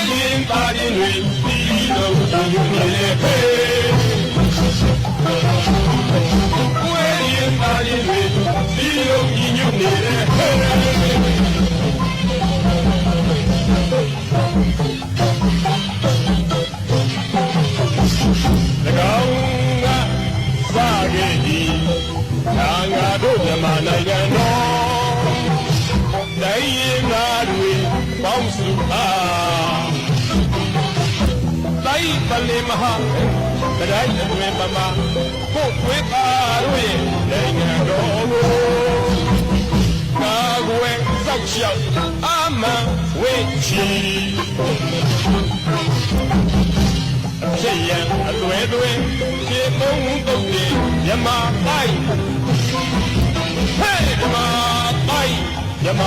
သားရင်းတွေပြီးတော့ညွနေလေဟေးကိုယ်ရင်သားရင်းတွေပြီးတော့ညွနေလေဟေး၎င်းကစခဲ့သည်ဒါငါတို့မြန်မာနိုင်ငံတော်တိုင်းရင်းသားတွေပေါင်းစုအားတိုင်း ပလင်မဟာတိုင်းအတွင်ပမာကိုယ်သွေးသားတို့ရဲ့နိုင်ငံတော်ကိုကာကွယ်စောင့်ရှောက်အာမန်ဝေချီဖြစ်ရန်အလွယ်တွင်ခြေသုံးတုပ်တွေမြမပိုက်ဟဲ့မြမပိုက်မြမ